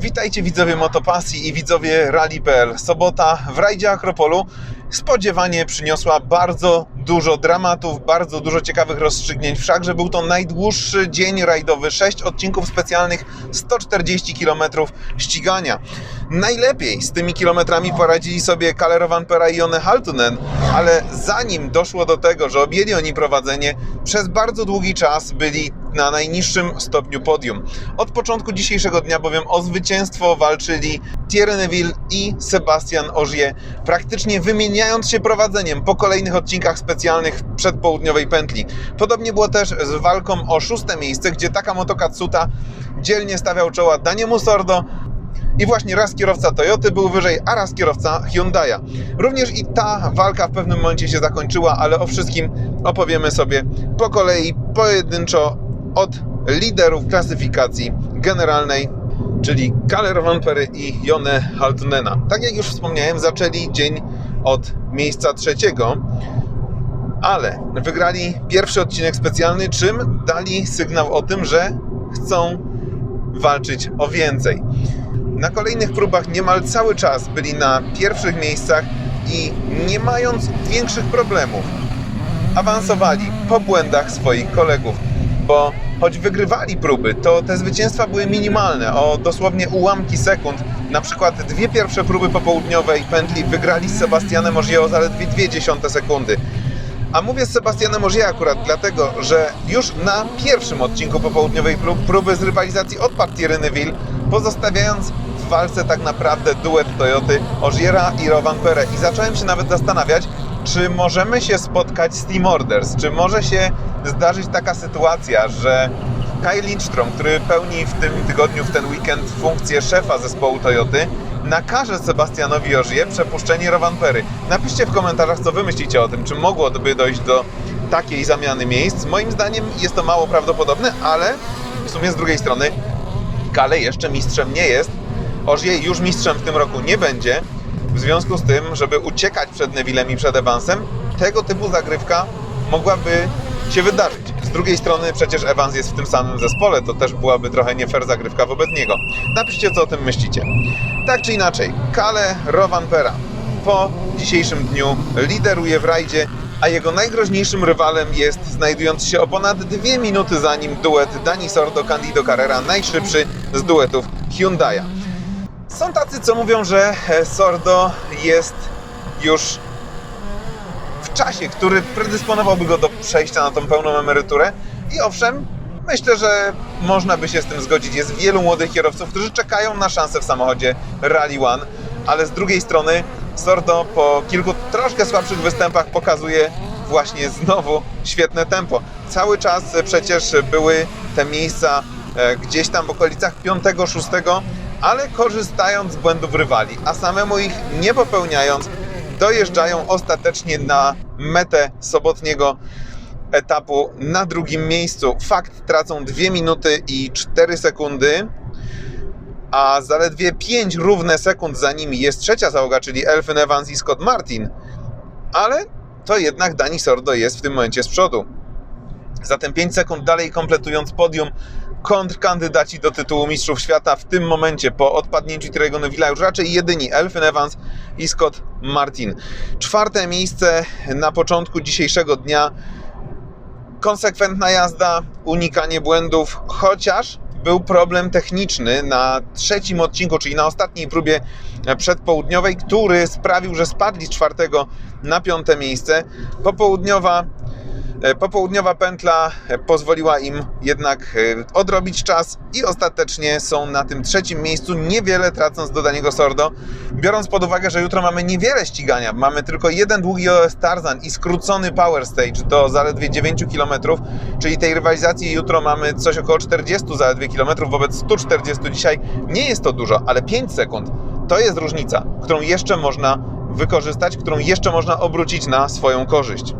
Witajcie widzowie Motopasji i widzowie Rally.pl. Sobota w rajdzie Akropolu spodziewanie przyniosła bardzo dużo dramatów, bardzo dużo ciekawych rozstrzygnięć. Wszakże był to najdłuższy dzień rajdowy, 6 odcinków specjalnych, 140 km ścigania. Najlepiej z tymi kilometrami poradzili sobie Kalle Rovanpera i Jone Haltunen, ale zanim doszło do tego, że objęli oni prowadzenie, przez bardzo długi czas byli na najniższym stopniu podium. Od początku dzisiejszego dnia bowiem o zwycięstwo walczyli Thierry Neuville i Sebastian Ogier, praktycznie wymieniając się prowadzeniem po kolejnych odcinkach specjalnych przedpołudniowej pętli. Podobnie było też z walką o szóste miejsce, gdzie Takamoto Katsuta dzielnie stawiał czoła Daniemu Sordo, i właśnie raz kierowca Toyoty był wyżej, a raz kierowca Hyundai'a. Również i ta walka w pewnym momencie się zakończyła, ale o wszystkim opowiemy sobie po kolei, pojedynczo od liderów klasyfikacji generalnej, czyli Kalle Rovanpery i Jone Haltunena. Tak jak już wspomniałem, zaczęli dzień od miejsca trzeciego, ale wygrali pierwszy odcinek specjalny, czym dali sygnał o tym, że chcą walczyć o więcej. Na kolejnych próbach niemal cały czas byli na pierwszych miejscach i nie mając większych problemów, awansowali po błędach swoich kolegów, bo choć wygrywali próby, to te zwycięstwa były minimalne, o dosłownie ułamki sekund. Na przykład dwie pierwsze próby popołudniowej pętli wygrali z Sebastianem Ogier o zaledwie 0,2 sekundy. A mówię z Sebastianem Ogier akurat dlatego, że już na pierwszym odcinku popołudniowej prób, próby z rywalizacji odpadł Thierry Neuville, pozostawiając w walce tak naprawdę duet Toyoty Ogiera i Rovanpera. I zacząłem się nawet zastanawiać, czy możemy się spotkać z Team Orders, czy może się zdarzyć taka sytuacja, że Kyle Lindstrom, który pełni w tym tygodniu, w ten weekend funkcję szefa zespołu Toyoty, nakaże Sebastianowi Ogier przepuszczenie Rovanpery. Napiszcie w komentarzach, co wy myślicie o tym, czy mogłoby dojść do takiej zamiany miejsc. Moim zdaniem jest to mało prawdopodobne, ale w sumie z drugiej strony Kale jeszcze mistrzem nie jest. Ogier już mistrzem w tym roku nie będzie. W związku z tym, żeby uciekać przed Nevillem i przed Evansem, tego typu zagrywka mogłaby się wydarzyć. Z drugiej strony przecież Evans jest w tym samym zespole, to też byłaby trochę nie fair zagrywka wobec niego. Napiszcie, co o tym myślicie. Tak czy inaczej, Kale Rovanpera po dzisiejszym dniu lideruje w rajdzie, a jego najgroźniejszym rywalem jest znajdujący się o ponad dwie minuty za nim duet Dani Sordo Candido Carrera, najszybszy z duetów Hyundai'a. Są tacy, co mówią, że Sordo jest już w czasie, który predysponowałby go do przejścia na tą pełną emeryturę. I owszem, myślę, że można by się z tym zgodzić. Jest wielu młodych kierowców, którzy czekają na szansę w samochodzie Rally One, ale z drugiej strony Sordo po kilku troszkę słabszych występach pokazuje właśnie znowu świetne tempo. Cały czas przecież były te miejsca gdzieś tam w okolicach 5-6, ale korzystając z błędów rywali, a samemu ich nie popełniając, dojeżdżają ostatecznie na metę sobotniego etapu na drugim miejscu. Fakt, tracą 2 minuty i 4 sekundy, a zaledwie 5 równe sekund za nimi jest trzecia załoga, czyli Elfyn Evans i Scott Martin, ale to jednak Dani Sordo jest w tym momencie z przodu. Zatem 5 sekund dalej kompletując podium, kontrkandydaci do tytułu Mistrzów Świata w tym momencie po odpadnięciu Thierry'ego Neuville'a już raczej jedyni Elfyn Evans i Scott Martin. Czwarte miejsce na początku dzisiejszego dnia. Konsekwentna jazda, unikanie błędów, chociaż był problem techniczny na trzecim odcinku, czyli na ostatniej próbie przedpołudniowej, który sprawił, że spadli z czwartego na piąte miejsce. Popołudniowa Popołudniowa pętla pozwoliła im jednak odrobić czas i ostatecznie są na tym trzecim miejscu, niewiele tracąc do Daniego Sordo. Biorąc pod uwagę, że jutro mamy niewiele ścigania, mamy tylko jeden długi OS Tarzan i skrócony Power Stage do zaledwie 9 km, czyli tej rywalizacji jutro mamy coś około 40 zaledwie kilometrów wobec 140 dzisiaj. Nie jest to dużo, ale 5 sekund to jest różnica, którą jeszcze można wykorzystać, którą jeszcze można obrócić na swoją korzyść.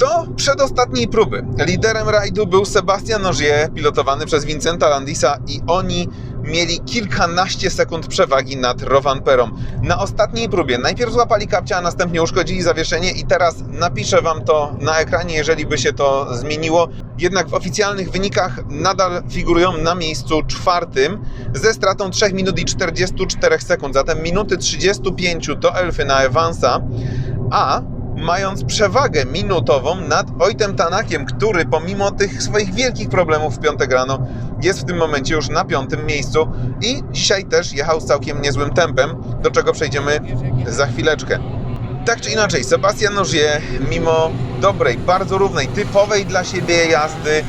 Do przedostatniej próby liderem rajdu był Sebastian Ogier, pilotowany przez Vincenta Landisa i oni mieli kilkanaście sekund przewagi nad Rovanperą. Na ostatniej próbie najpierw złapali kapcia, a następnie uszkodzili zawieszenie i teraz napiszę Wam to na ekranie, jeżeli by się to zmieniło. Jednak w oficjalnych wynikach nadal figurują na miejscu czwartym ze stratą 3 minut i 44 sekund, zatem minuty 35 do Elfy na Evansa, a mając przewagę minutową nad Ojtem Tanakiem, który pomimo tych swoich wielkich problemów w piątek rano jest w tym momencie już na piątym miejscu i dzisiaj też jechał z całkiem niezłym tempem, do czego przejdziemy za chwileczkę. Tak czy inaczej, Sebastian Ogier, mimo dobrej, bardzo równej, typowej dla siebie jazdy,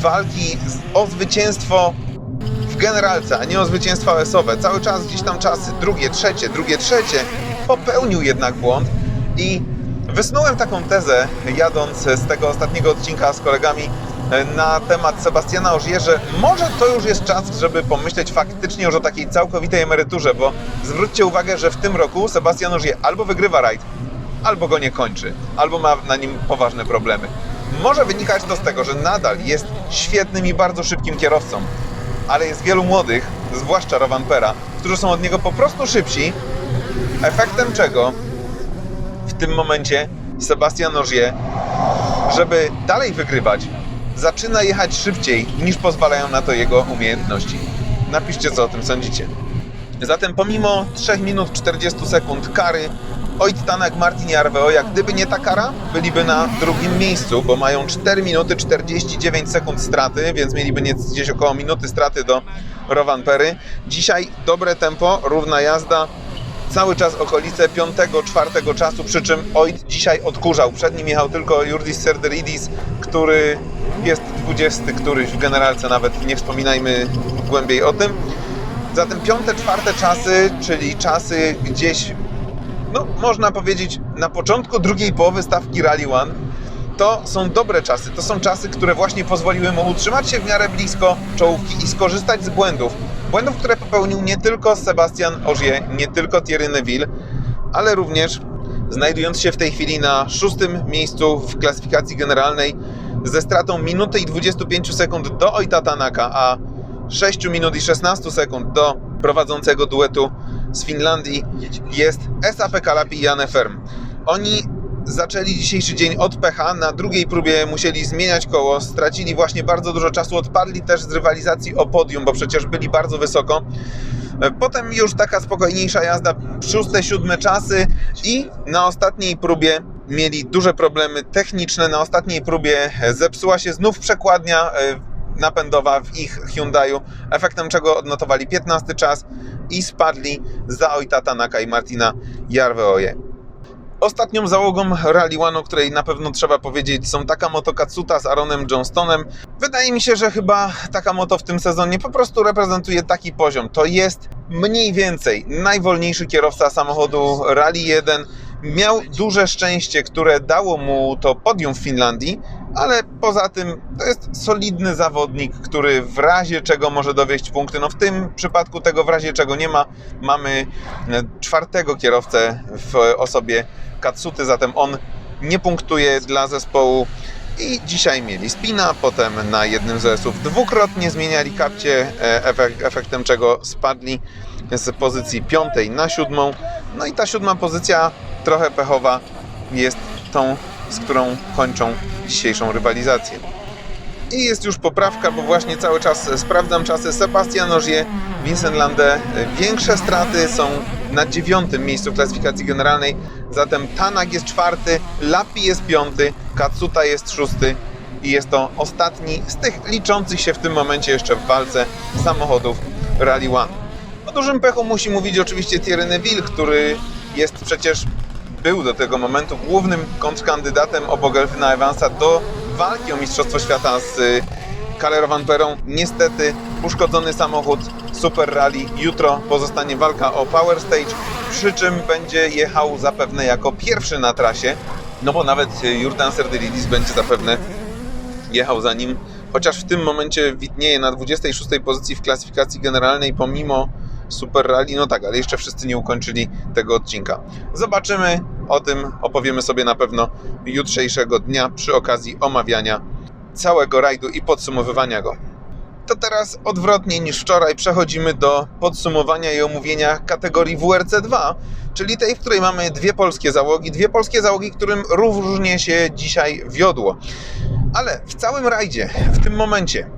walki o zwycięstwo w generalce, a nie o zwycięstwa OS-owe, cały czas gdzieś tam czasy drugie, trzecie, drugie, trzecie, popełnił jednak błąd i Wysnułem taką tezę, jadąc z tego ostatniego odcinka z kolegami e, na temat Sebastiana Ogier, że może to już jest czas, żeby pomyśleć faktycznie już o takiej całkowitej emeryturze, bo zwróćcie uwagę, że w tym roku Sebastian Ogier albo wygrywa rajd, albo go nie kończy, albo ma na nim poważne problemy. Może wynikać to z tego, że nadal jest świetnym i bardzo szybkim kierowcą, ale jest wielu młodych, zwłaszcza Rovanpera, którzy są od niego po prostu szybsi, efektem czego w tym momencie Sebastian Ogier, żeby dalej wygrywać, zaczyna jechać szybciej niż pozwalają na to jego umiejętności. Napiszcie, co o tym sądzicie. Zatem pomimo 3 minut 40 sekund kary, Oit Tanak, Martin i Arveoja, gdyby nie ta kara, byliby na drugim miejscu, bo mają 4 minuty 49 sekund straty, więc mieliby gdzieś około minuty straty do Rovanpery. Dzisiaj dobre tempo, równa jazda, cały czas okolice 5-4 czasu, przy czym Oit dzisiaj odkurzał. Przed nim jechał tylko Jurdis Serderidis, który jest 20 któryś w generalce, nawet nie wspominajmy głębiej o tym. Zatem piąte, czwarte czasy, czyli czasy gdzieś, no można powiedzieć, na początku drugiej połowy stawki Rally One, to są dobre czasy. To są czasy, które właśnie pozwoliły mu utrzymać się w miarę blisko czołówki i skorzystać z błędów. Błędów, które popełnił nie tylko Sebastian Ogier, nie tylko Thierry Neville, ale również znajdując się w tej chwili na szóstym miejscu w klasyfikacji generalnej ze stratą minuty i 25 sekund do Ojta Tanaka, a 6 minut i 16 sekund do prowadzącego duetu z Finlandii jest SAP Kalapi i Janne Ferm. Oni zaczęli dzisiejszy dzień od pecha. Na drugiej próbie musieli zmieniać koło, stracili właśnie bardzo dużo czasu, odpadli też z rywalizacji o podium, bo przecież byli bardzo wysoko. Potem już taka spokojniejsza jazda, szóste, siódme czasy i na ostatniej próbie mieli duże problemy techniczne. Na ostatniej próbie zepsuła się znów przekładnia e, napędowa w ich Hyundaiu, efektem czego odnotowali 15 czas i spadli za Ojta Tanaka i Martina Jarveoje. Ostatnią załogą Rally One, o której na pewno trzeba powiedzieć, są Takamoto Katsuta z Aaronem Johnstonem. Wydaje mi się, że chyba Takamoto w tym sezonie po prostu reprezentuje taki poziom. To jest mniej więcej najwolniejszy kierowca samochodu Rally 1. Miał duże szczęście, które dało mu to podium w Finlandii, ale poza tym to jest solidny zawodnik, który w razie czego może dowieść punkty. No w tym przypadku tego w razie czego nie ma. Mamy czwartego kierowcę w osobie Katsuty, zatem on nie punktuje dla zespołu. I dzisiaj mieli spina, potem na jednym z OS-ów dwukrotnie zmieniali kapcie, e, efekt, efektem czego spadli z pozycji piątej na siódmą. No i ta siódma pozycja, trochę pechowa, jest tą, z którą kończą dzisiejszą rywalizację. I jest już poprawka, bo właśnie cały czas sprawdzam czasy. Sebastian Ogier, Vincent Lande. Większe straty są na dziewiątym miejscu klasyfikacji generalnej. Zatem Tanak jest czwarty, Lapi jest piąty, Katsuta jest szósty i jest to ostatni z tych liczących się w tym momencie jeszcze w walce samochodów Rally One. O dużym pechu musi mówić oczywiście Thierry Neville, który jest przecież był do tego momentu głównym kontrkandydatem obok Elfina Evansa do walki o Mistrzostwo Świata z Calero Van Perą. Niestety uszkodzony samochód Super Rally. Jutro pozostanie walka o Power Stage, przy czym będzie jechał zapewne jako pierwszy na trasie, no bo nawet Jurtan Serdelidis będzie zapewne jechał za nim, chociaż w tym momencie widnieje na 26 pozycji w klasyfikacji generalnej pomimo Super Rally, no tak, ale jeszcze wszyscy nie ukończyli tego odcinka. Zobaczymy, o tym opowiemy sobie na pewno jutrzejszego dnia przy okazji omawiania całego rajdu i podsumowywania go. To teraz odwrotnie niż wczoraj przechodzimy do podsumowania i omówienia kategorii WRC2, czyli tej, w której mamy dwie polskie załogi, dwie polskie załogi, którym różnie się dzisiaj wiodło. Ale w całym rajdzie, w tym momencie,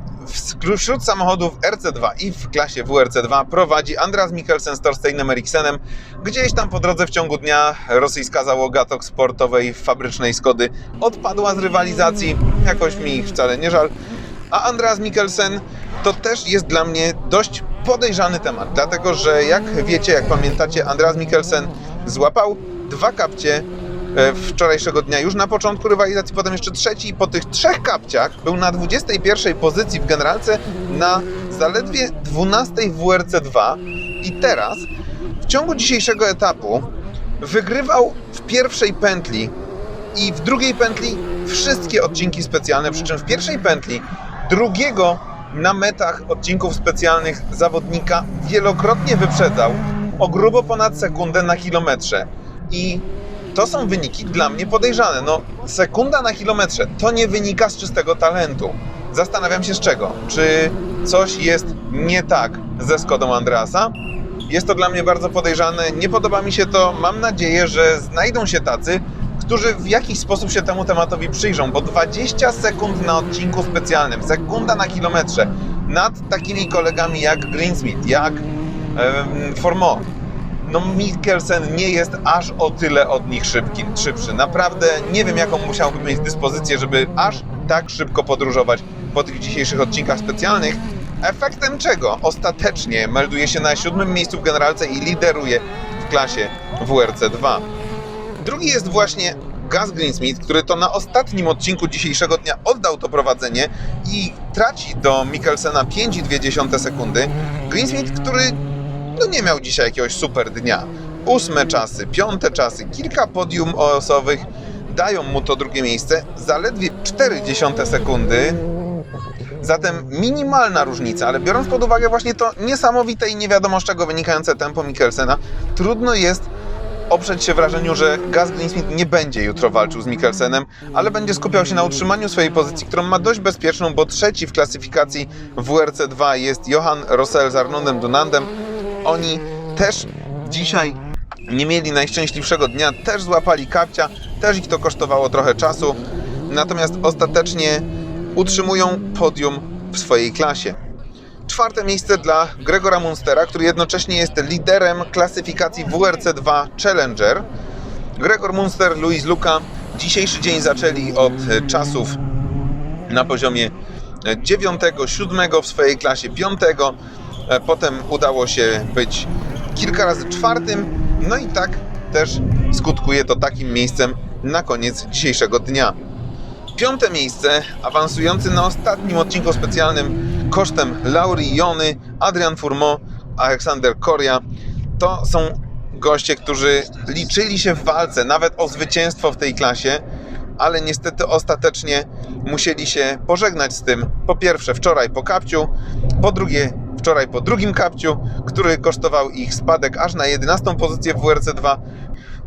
wśród samochodów RC2 i w klasie WRC2 prowadzi Andras Mikkelsen z Torsteinem Eriksenem. Gdzieś tam po drodze w ciągu dnia rosyjska załoga tok sportowej fabrycznej Skody odpadła z rywalizacji. Jakoś mi ich wcale nie żal. A Andras Mikkelsen to też jest dla mnie dość podejrzany temat, dlatego że jak wiecie, jak pamiętacie, Andras Mikkelsen złapał dwa kapcie e, wczorajszego dnia już na początku rywalizacji, potem jeszcze trzeci i po tych trzech kapciach był na 21 pozycji w generalce na zaledwie 12 WRC2 i teraz w ciągu dzisiejszego etapu wygrywał w pierwszej pętli i w drugiej pętli wszystkie odcinki specjalne, przy czym w pierwszej pętli drugiego na metach odcinków specjalnych zawodnika wielokrotnie wyprzedzał o grubo ponad sekundę na kilometrze. I to są wyniki dla mnie podejrzane. No, sekunda na kilometrze to nie wynika z czystego talentu. Zastanawiam się z czego. Czy coś jest nie tak ze Skodą Andreasa? Jest to dla mnie bardzo podejrzane. Nie podoba mi się to. Mam nadzieję, że znajdą się tacy, którzy w jakiś sposób się temu tematowi przyjrzą, bo 20 sekund na odcinku specjalnym, sekunda na kilometrze nad takimi kolegami jak Greensmith, jak em, Formo. No Mikkelsen nie jest aż o tyle od nich szybki, szybszy. Naprawdę nie wiem, jaką musiałby mieć dyspozycję, żeby aż tak szybko podróżować po tych dzisiejszych odcinkach specjalnych. Efektem czego ostatecznie melduje się na siódmym miejscu w generalce i lideruje w klasie WRC2. Drugi jest właśnie Gaz Greensmith, który to na ostatnim odcinku dzisiejszego dnia oddał to prowadzenie i traci do Mikkelsena 5,2 sekundy. Greensmith, który no nie miał dzisiaj jakiegoś super dnia. Ósme czasy, piąte czasy, kilka podium osowych dają mu to drugie miejsce, zaledwie 0,4 sekundy. Zatem minimalna różnica, ale biorąc pod uwagę właśnie to niesamowite i nie wiadomo z czego wynikające tempo Mikkelsena, trudno jest oprzeć się wrażeniu, że Gaz Greensmith nie będzie jutro walczył z Mikkelsenem, ale będzie skupiał się na utrzymaniu swojej pozycji, którą ma dość bezpieczną, bo trzeci w klasyfikacji WRC2 jest Johan Rossel z Arnondem Dunandem. Oni też dzisiaj nie mieli najszczęśliwszego dnia, też złapali kapcia, też ich to kosztowało trochę czasu, natomiast ostatecznie utrzymują podium w swojej klasie. Czwarte miejsce dla Gregora Munstera, który jednocześnie jest liderem klasyfikacji WRC2 Challenger. Gregor Munster, Luis Luka dzisiejszy dzień zaczęli od czasów na poziomie 9, 7 w swojej klasie, 5. E, Potem udało się być kilka razy czwartym. No i tak też skutkuje to takim miejscem na koniec dzisiejszego dnia. Piąte miejsce, awansujący na ostatnim odcinku specjalnym kosztem Lauri Jony, Adrian Fourmont, Aleksander Koria. To są goście, którzy liczyli się w walce nawet o zwycięstwo w tej klasie, ale niestety ostatecznie musieli się pożegnać z tym. Po pierwsze wczoraj po kapciu, po drugie wczoraj po drugim kapciu, który kosztował ich spadek aż na 11 pozycję w WRC2.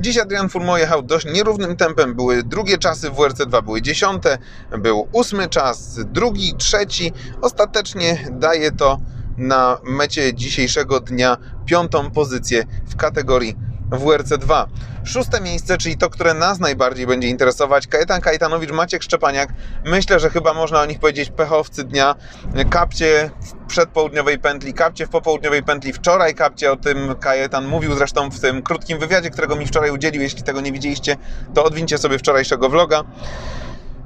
Dziś Adrian Fourmont jechał dość nierównym tempem. Były drugie czasy w WRC2, były dziesiąte, był ósmy czas, drugi, trzeci. Ostatecznie daje to na mecie dzisiejszego dnia piątą pozycję w kategorii WRC2. Szóste miejsce, czyli to, które nas najbardziej będzie interesować, Kajetan Kajetanowicz, Maciek Szczepaniak. Myślę, że chyba można o nich powiedzieć pechowcy dnia. Kapcie w przedpołudniowej pętli, kapcie w popołudniowej pętli. Wczoraj kapcie o tym Kajetan mówił zresztą w tym krótkim wywiadzie, którego mi wczoraj udzielił. Jeśli tego nie widzieliście, to odwincie sobie wczorajszego vloga.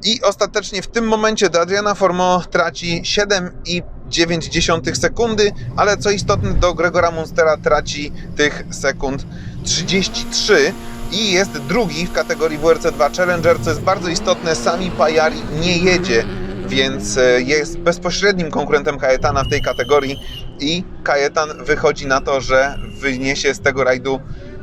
I ostatecznie w tym momencie do Adriana Formo traci 7,9 sekundy, ale co istotne, do Gregora Munstera traci tych sekund 33 i jest drugi w kategorii WRC2 Challenger, co jest bardzo istotne. Sami Pajari nie jedzie, więc e, jest bezpośrednim konkurentem Kajetana w tej kategorii i Kajetan wychodzi na to, że wyniesie z tego rajdu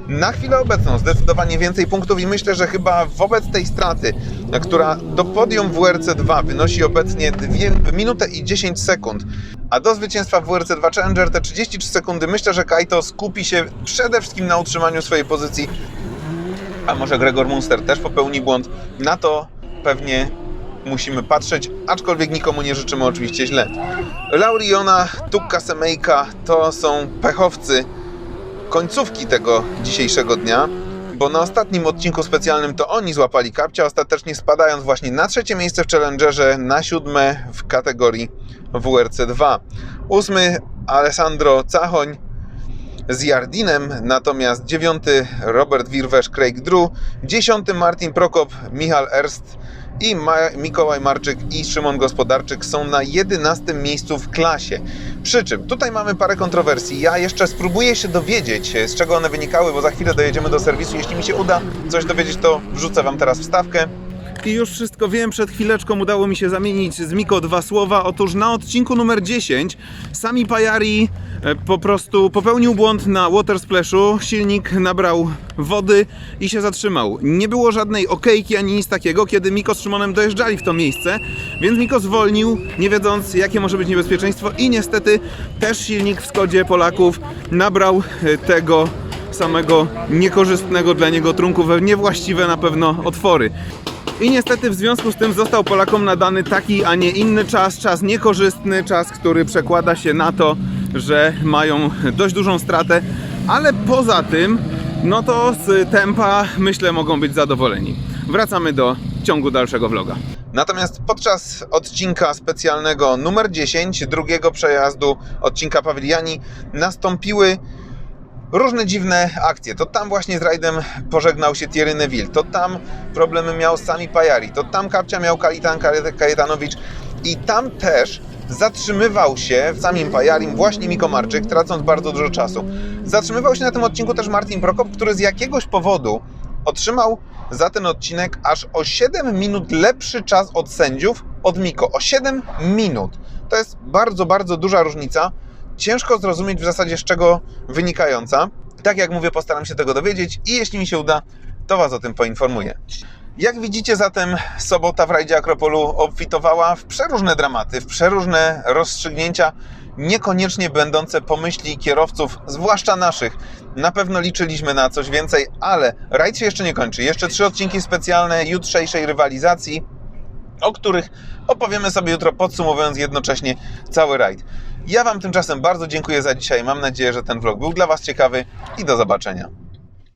na chwilę obecną zdecydowanie więcej punktów i myślę, że chyba wobec tej straty, która do podium WRC2 wynosi obecnie 2 minutę i 10 sekund, a do zwycięstwa w WRC2 Challenger te 33 sekundy, myślę, że Kaito skupi się przede wszystkim na utrzymaniu swojej pozycji, a może Gregor Munster też popełni błąd, na to pewnie musimy patrzeć, aczkolwiek nikomu nie życzymy oczywiście źle. Lauriona, Tukka Semejka to są pechowcy końcówki tego dzisiejszego dnia, bo na ostatnim odcinku specjalnym to oni złapali kapcia, ostatecznie spadając właśnie na trzecie miejsce w Challengerze, na siódme w kategorii WRC2. Ósmy Alessandro Cachoń z Jardinem, natomiast dziewiąty Robert Wirwesz, Craig Drew, dziesiąty Martin Prokop, Michal Erst i Ma- Mikołaj Marczyk i Szymon Gospodarczyk są na 11 miejscu w klasie. Przy czym tutaj mamy parę kontrowersji. Ja jeszcze spróbuję się dowiedzieć, z czego one wynikały, bo za chwilę dojedziemy do serwisu. Jeśli mi się uda coś dowiedzieć, to wrzucę Wam teraz wstawkę. Już wszystko wiem, przed chwileczką udało mi się zamienić z Miko dwa słowa. Otóż na odcinku numer 10 Sami Pajari e, po prostu popełnił błąd na water splashu, silnik nabrał wody i się zatrzymał. Nie było żadnej okejki ani nic takiego, kiedy Miko z Szymonem dojeżdżali w to miejsce, więc Miko zwolnił, nie wiedząc jakie może być niebezpieczeństwo i niestety też silnik w Skodzie Polaków nabrał e, tego samego niekorzystnego dla niego trunku we niewłaściwe na pewno otwory. I niestety w związku z tym został Polakom nadany taki, a nie inny czas, czas niekorzystny, czas, który przekłada się na to, że mają dość dużą stratę, ale poza tym, no to z tempa myślę mogą być zadowoleni. Wracamy do ciągu dalszego vloga. Natomiast podczas odcinka specjalnego numer 10, drugiego przejazdu odcinka Pawiliani, nastąpiły różne dziwne akcje. To tam właśnie z rajdem pożegnał się Thierry Neville, to tam problemy miał Sami Pajari, to tam kapcia miał Kalitan Kajetanowicz i tam też zatrzymywał się w samym Pajarim właśnie Miko Marczyk, tracąc bardzo dużo czasu. Zatrzymywał się na tym odcinku też Martin Prokop, który z jakiegoś powodu otrzymał za ten odcinek aż o 7 minut lepszy czas od sędziów od Miko. O 7 minut. To jest bardzo, bardzo duża różnica ciężko zrozumieć w zasadzie z czego wynikająca. Tak jak mówię, postaram się tego dowiedzieć i jeśli mi się uda, to Was o tym poinformuję. Jak widzicie zatem, sobota w rajdzie Akropolu obfitowała w przeróżne dramaty, w przeróżne rozstrzygnięcia, niekoniecznie będące pomyśli kierowców, zwłaszcza naszych. Na pewno liczyliśmy na coś więcej, ale rajd się jeszcze nie kończy. Jeszcze trzy odcinki specjalne jutrzejszej rywalizacji, o których opowiemy sobie jutro, podsumowując jednocześnie cały rajd. Ja Wam tymczasem bardzo dziękuję za dzisiaj. Mam nadzieję, że ten vlog był dla Was ciekawy i do zobaczenia.